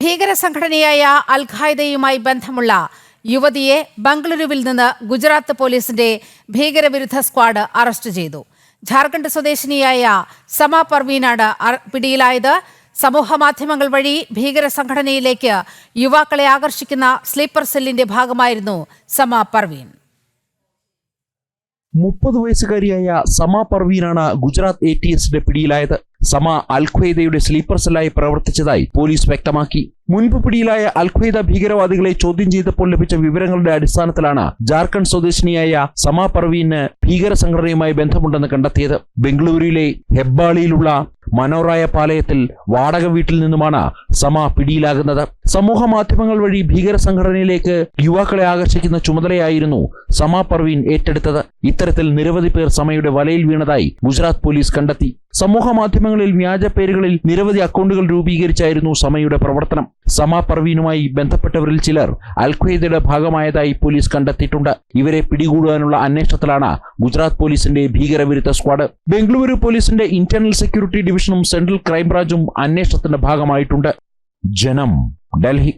ഭീകര സംഘടനയായ അൽ ഖായ്ദയുമായി ബന്ധമുള്ള യുവതിയെ ബംഗളൂരുവിൽ നിന്ന് ഗുജറാത്ത് പോലീസിന്റെ ഭീകരവിരുദ്ധ സ്ക്വാഡ് അറസ്റ്റ് ചെയ്തു. ജാർഖണ്ഡ് സ്വദേശിനിയായ സമ പർവീനാണ് പിടിയിലായത്. സമൂഹ മാധ്യമങ്ങൾ വഴി ഭീകര സംഘടനയിലേക്ക് യുവാക്കളെ ആകർഷിക്കുന്ന സ്ലീപ്പർ സെല്ലിന്റെ ഭാഗമായിരുന്നു സമ പർവീൻ. മുപ്പത് വയസ്സുകാരിയായ സമ പർവീനാണ് ഗുജറാത്ത് എ ടി എസിന്റെ പിടിയിലായത്. സമ അൽഖ്വയ്ദയുടെ സ്ലീപ്പർ സെല്ലായി പ്രവർത്തിച്ചതായി പോലീസ് വ്യക്തമാക്കി. മുൻപ് പിടിയിലായ അൽഖ്വയ്ദ ഭീകരവാദികളെ ചോദ്യം ചെയ്തപ്പോൾ ലഭിച്ച വിവരങ്ങളുടെ അടിസ്ഥാനത്തിലാണ് ജാർഖണ്ഡ് സ്വദേശിനിയായ സമാ പർവീന് ഭീകര സംഘടനയുമായി ബന്ധമുണ്ടെന്ന് കണ്ടെത്തിയത്. ബംഗളൂരുവിലെ ഹെബ്ബാളിയിലുള്ള മനോറായ പാലയത്തിൽ വാടക വീട്ടിൽ നിന്നുമാണ് സമ പിടിയിലാകുന്നത്. സമൂഹ മാധ്യമങ്ങൾ വഴി ഭീകര സംഘടനയിലേക്ക് യുവാക്കളെ ആകർഷിക്കുന്ന ചുമതലയായിരുന്നു സമ പർവീൻ ഏറ്റെടുത്തത്. ഇത്തരത്തിൽ നിരവധി പേർ സമയുടെ വലയിൽ വീണതായി ഗുജറാത്ത് പോലീസ് കണ്ടെത്തി. സമൂഹ മാധ്യമങ്ങളിൽ വ്യാജ പേരുകളിൽ നിരവധി അക്കൗണ്ടുകൾ രൂപീകരിച്ചായിരുന്നു സമയുടെ പ്രവർത്തനം. സമ പർവീനുമായി ബന്ധപ്പെട്ടവരിൽ ചിലർ അൽഖ്വയ്ദയുടെ ഭാഗമായതായി പോലീസ് കണ്ടെത്തിയിട്ടുണ്ട്. ഇവരെ പിടികൂടാനുള്ള അന്വേഷണത്തിലാണ് ഗുജറാത്ത് പോലീസിന്റെ ഭീകരവിരുദ്ധ സ്ക്വാഡ്. ബംഗളൂരു പോലീസിന്റെ ഇന്റേണൽ സെക്യൂരിറ്റി ഡിവിഷനും സെൻട്രൽ ക്രൈംബ്രാഞ്ചും അന്വേഷണത്തിന്റെ ഭാഗമായിട്ടുണ്ട്. ജനം ഡൽഹി.